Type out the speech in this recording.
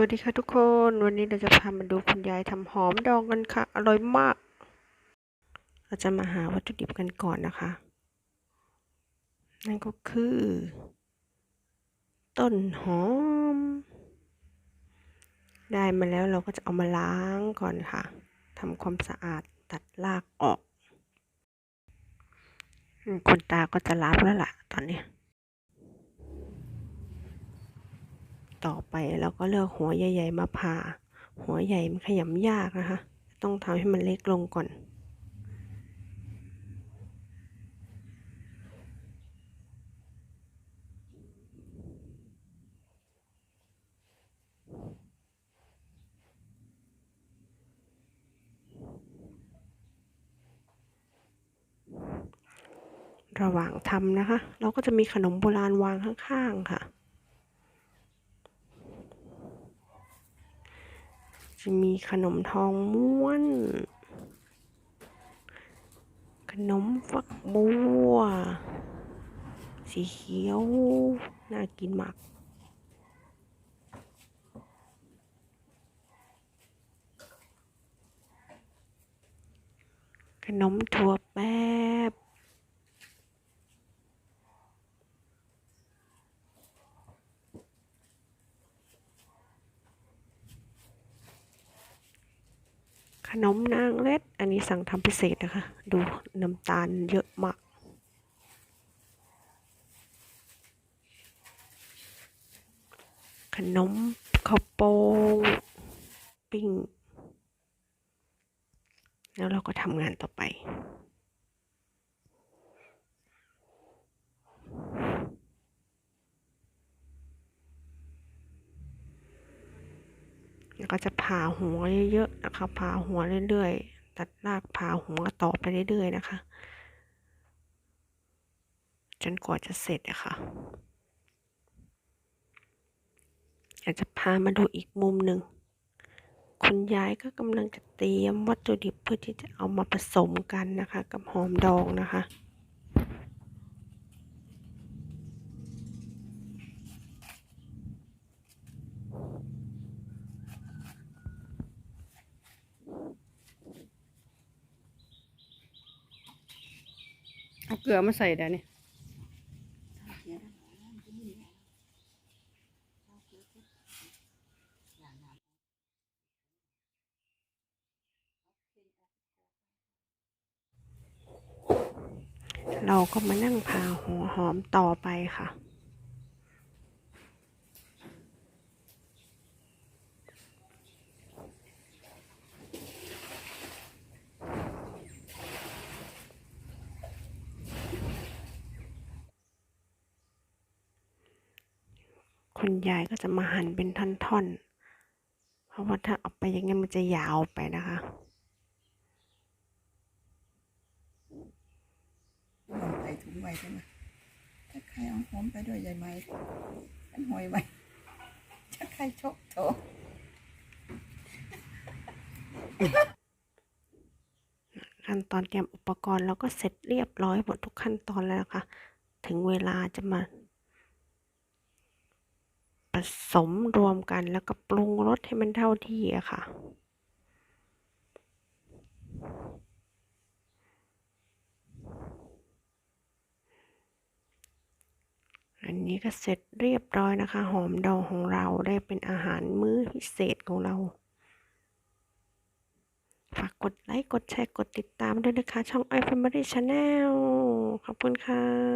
วัสดีค่ะทุกคน วันนี้เราจะพามาดูคุณยายทำหอมดองกันค่ะ อร่อยมาก เราจะมาหาวัตถุดิบกันก่อนนะคะ นั่นก็คือ ต้นหอม ได้มาแล้วเราก็จะเอามาล้างก่อนค่ะทำความสะอาดตัดรากออก คุณตาก็จะรับแล้วล่ะ ตอนนี้ ต่อไปเราก็เลือกหัวใหญ่ ๆ มาผ่า หัวใหญ่มันขยำยากนะคะ ต้องทำให้มันเล็กลงก่อนระหว่างทำนะคะ เราก็จะมีขนมโบราณวางข้าง ๆ ค่ะ จะมีขนมทองม้วน ขนมฟักบัว สีเขียว น่ากินมากขนมถั่วแป๊บ ข นมนางเล็ด อันนี้สั่งทำพิเศษนะคะ ดูน้ำตาลเยอะมาก ขนมข้าวโป่งปิ้ง แล้วเราก็ทำงานต่อไป แล้วก็จะผ่าหัวเยอะๆนะคะผ่าหัวเรื่อยๆ ตัดรากผ่าหัวต่อไปเรื่อยๆนะคะ จนกว่าจะเสร็จอะคะอยากจะพามาดูอีกมุมหนึ่งคุณยายก็กำลังจะเตรียมวัตถุดิบเพื่อที่จะเอามาผสมกันนะคะ กับหอมดองนะคะ เอาเกลือมาใส่ได้นี่เราก็มานั่งผ่าหัวหอมต่อไปค่ะ คุณยายก็จะมาหั่นเป็นท่อนๆ เพราะว่าถ้าเอาไปอย่างนี้นมันจะยาวไปนะคะเอาใส่ถุงไว้ใช่ไหมถ้าใครเอาหอมไปด้วยยายไหมฉันหอยไว้ถ้าใครชกโถขั้นตอนเตรียมอุปกรณ์เราก็เสร็จเรียบร้อยหมดทุกขั้นตอนแล้วนะคะ ถึงเวลาจะมา ผสมรวมกันแล้วก็ปรุงรสให้มันเท่าที่อะค่ะ อันนี้ก็เสร็จเรียบร้อยนะคะ หอมดองของเราได้เป็นอาหารมื้อพิเศษของเรา ฝากกดไลค์ กดแชร์ กดติดตามด้วยนะคะ ช่อง i Family Channel ขอบคุณค่ะ